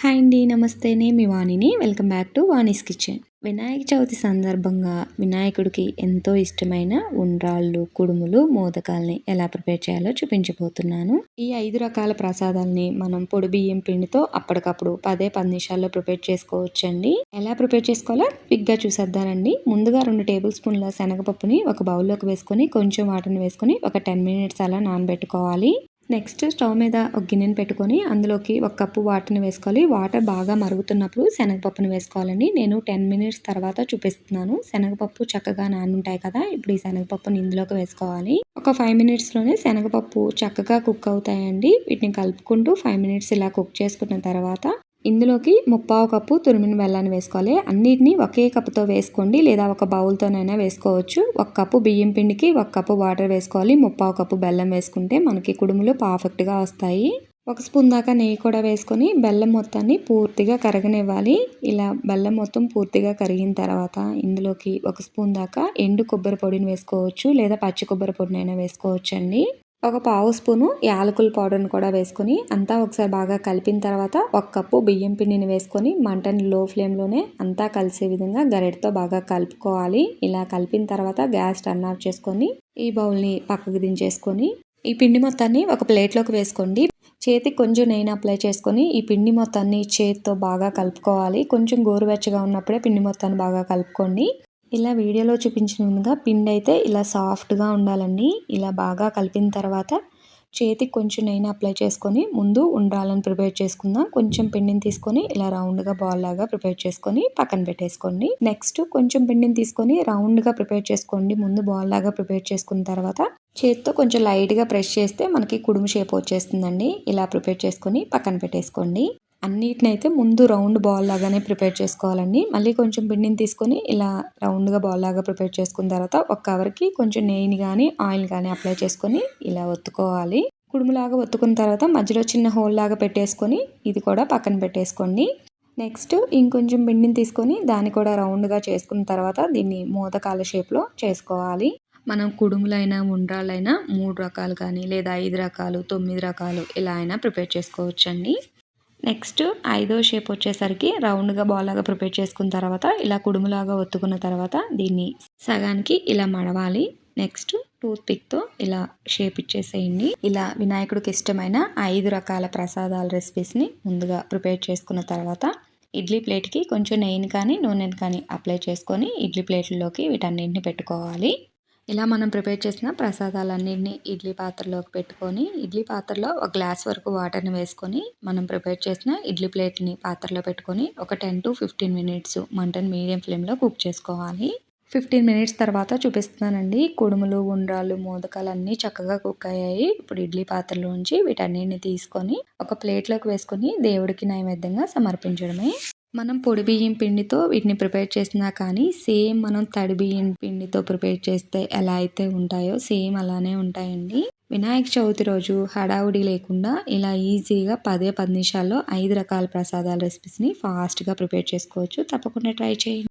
Hi అండి నమస్తే. నేను మీ వాణిని. Welcome back to Vani's kitchen. Vinayaka Chavithi సందర్భంగా వినాయకుడికి ఎంతో ఇష్టమైన ఉండ్రాళ్ళు కుడుములు మోదకాల్ని ఎలా ప్రిపేర్ చేయాలో చూపించబోతున్నాను. ఈ ఐదు రకాల ప్రసాదాల్ని మనం పొడి బియ్యం పిండితో అప్పటికప్పుడు పదే పది నిమిషాల్లో ప్రిపేర్ చేసుకోవచ్చండి. ఎలా ప్రిపేర్ చేసుకోవాలో క్విక్గా చూసేద్దానండి ముందుగా రెండు టేబుల్ స్పూన్ల శనగపప్పుని ఒక బౌల్లోకి వేసుకొని కొంచెం వాటర్ని వేసుకొని ఒక టెన్ మినిట్స్ అలా నానబెట్టుకోవాలి. నెక్స్ట్ స్టవ్ మీద ఒక గిన్నెని పెట్టుకొని అందులోకి ఒక కప్పు వాటర్ని వేసుకోవాలి. వాటర్ బాగా మరుగుతున్నప్పుడు శనగపప్పును వేసుకోవాలండి. నేను టెన్ మినిట్స్ తర్వాత చూపిస్తున్నాను. శనగపప్పు చక్కగా నానుంటాయి కదా ఇప్పుడు ఈ శనగపప్పుని ఇందులోకి వేసుకోవాలి. ఒక ఫైవ్ మినిట్స్లోనే శనగపప్పు చక్కగా కుక్ అవుతాయండి. వీటిని కలుపుకుంటూ ఫైవ్ మినిట్స్ ఇలా కుక్ చేసుకున్న తర్వాత ఇందులోకి ముప్పావు కప్పు తురిమిన బెల్లాన్ని వేసుకోవాలి. అన్నిటిని ఒకే కప్పుతో వేసుకోండి లేదా ఒక బౌల్తోనైనా వేసుకోవచ్చు. ఒక కప్పు బియ్యం పిండికి ఒక కప్పు వాటర్ వేసుకోవాలి. ముప్పావు కప్పు బెల్లం వేసుకుంటే మనకి కుడుములు పర్ఫెక్ట్గా వస్తాయి. ఒక స్పూన్ దాకా నెయ్యి కూడా వేసుకొని బెల్లం మొత్తాన్ని పూర్తిగా కరగనివ్వాలి. ఇలా బెల్లం మొత్తం పూర్తిగా కరిగిన తర్వాత ఇందులోకి ఒక స్పూన్ దాకా ఎండు కొబ్బరి పొడిని వేసుకోవచ్చు లేదా పచ్చి కొబ్బరి పొడినైనా వేసుకోవచ్చండి. వేసుకోవచ్చు అండి ఒక పావు స్పూను యాలకుల పౌడర్ని కూడా వేసుకొని అంతా ఒకసారి బాగా కలిపిన తర్వాత ఒక కప్పు బియ్యం పిండిని వేసుకొని మంటని లో ఫ్లేమ్లోనే అంతా కలిసే విధంగా గరిటతో బాగా కలుపుకోవాలి. ఇలా కలిపిన తర్వాత గ్యాస్ టర్న్ ఆఫ్ చేసుకొని ఈ బౌల్ని పక్కకు దించేసుకొని ఈ పిండి మొత్తాన్ని ఒక ప్లేట్లోకి వేసుకోండి. చేతికి కొంచెం నెయ్యి అప్లై చేసుకొని ఈ పిండి మొత్తాన్ని చేతితో బాగా కలుపుకోవాలి. కొంచెం గోరువెచ్చగా ఉన్నప్పుడే పిండి మొత్తాన్ని బాగా కలుపుకోండి. ఇలా వీడియోలో చూపించిన విధంగా పిండి అయితే ఇలా సాఫ్ట్గా ఉండాలండి. ఇలా బాగా కలిపిన తర్వాత చేతికి కొంచెం నెయ్యిని అప్లై చేసుకొని ముందు ఉండాలని ప్రిపేర్ చేసుకుందాం. కొంచెం పిండిని తీసుకొని ఇలా రౌండ్గా బాల్ లాగా ప్రిపేర్ చేసుకొని పక్కన పెట్టేసుకోండి. నెక్స్ట్ కొంచెం పిండిని తీసుకొని రౌండ్గా ప్రిపేర్ చేసుకోండి. ముందు బాల్ లాగా ప్రిపేర్ చేసుకున్న తర్వాత చేతితో కొంచెం లైట్గా ప్రెస్ చేస్తే మనకి కుడుము షేప్ వచ్చేస్తుందండి. ఇలా ప్రిపేర్ చేసుకొని పక్కన పెట్టేసుకోండి. అన్నిటినైతే ముందు రౌండ్ బాల్ లాగానే ప్రిపేర్ చేసుకోవాలండి. మళ్ళీ కొంచెం పిండిని తీసుకొని ఇలా రౌండ్గా బాల్ లాగా ప్రిపేర్ చేసుకున్న తర్వాత ఒక కవర్కి కొంచెం నెయ్యిని కానీ ఆయిల్ కానీ అప్లై చేసుకొని ఇలా ఒత్తుకోవాలి. కుడుములాగా ఒత్తుకున్న తర్వాత మధ్యలో చిన్న హోల్ లాగా పెట్టేసుకొని ఇది కూడా పక్కన పెట్టేసుకోండి. నెక్స్ట్ ఇంకొంచెం పిండిని తీసుకొని దాన్ని కూడా రౌండ్గా చేసుకున్న తర్వాత దీన్ని మూతకాల షేప్లో చేసుకోవాలి. మనం కుడుములైనా ఉండ్రాలైనా మూడు రకాలు కానీ లేదా ఐదు రకాలు తొమ్మిది రకాలు ఇలా అయినా ప్రిపేర్ చేసుకోవచ్చండి. నెక్స్ట్ ఐదో షేప్ వచ్చేసరికి రౌండ్గా బాల్ లాగా ప్రిపేర్ చేసుకున్న తర్వాత ఇలా కుడుములాగా ఒత్తుకున్న తర్వాత దీన్ని సగానికి ఇలా మడవాలి. నెక్స్ట్ టూత్ పిక్తో ఇలా షేప్ ఇచ్చేసేయండి. ఇలా వినాయకుడికి ఇష్టమైన ఐదు రకాల ప్రసాదాల రెసిపీస్ని ముందుగా ప్రిపేర్ చేసుకున్న తర్వాత ఇడ్లీ ప్లేట్కి కొంచెం నెయ్యిని కానీ నూనెని కానీ అప్లై చేసుకొని ఇడ్లీ ప్లేట్లలోకి వీటన్నింటిని పెట్టుకోవాలి. ఇలా మనం ప్రిపేర్ చేసిన ప్రసాదాలన్నింటినీ ఇడ్లీ పాత్రలోకి పెట్టుకొని ఇడ్లీ పాత్రలో ఒక గ్లాస్ వరకు వాటర్ని వేసుకొని మనం ప్రిపేర్ చేసిన ఇడ్లీ ప్లేట్ని పాత్రలో పెట్టుకొని ఒక టెన్ టు ఫిఫ్టీన్ మినిట్స్ మంటను మీడియం ఫ్లేమ్లో కుక్ చేసుకోవాలి. ఫిఫ్టీన్ మినిట్స్ తర్వాత చూపిస్తున్నానండి. కుడుములు ఉండ్రాలు మోదకాలు అన్నీ చక్కగా కుక్ అయ్యాయి. ఇప్పుడు ఇడ్లీ పాత్రలోంచి వీటన్నిటిని తీసుకొని ఒక ప్లేట్లోకి వేసుకొని దేవుడికి నైవేద్యంగా సమర్పించడమే. మనం పొడి బియ్యం పిండితో వీటిని ప్రిపేర్ చేసినా కానీ సేమ్ మనం తడి బియ్యం పిండితో ప్రిపేర్ చేస్తే ఎలా అయితే ఉంటాయో సేమ్ అలానే ఉంటాయండి. వినాయక చవితి రోజు హడావుడి లేకుండా ఇలా ఈజీగా పదే పది నిమిషాల్లో ఐదు రకాల ప్రసాదాల రెసిపీస్ని ఫాస్ట్గా ప్రిపేర్ చేసుకోవచ్చు. తప్పకుండా ట్రై చేయండి.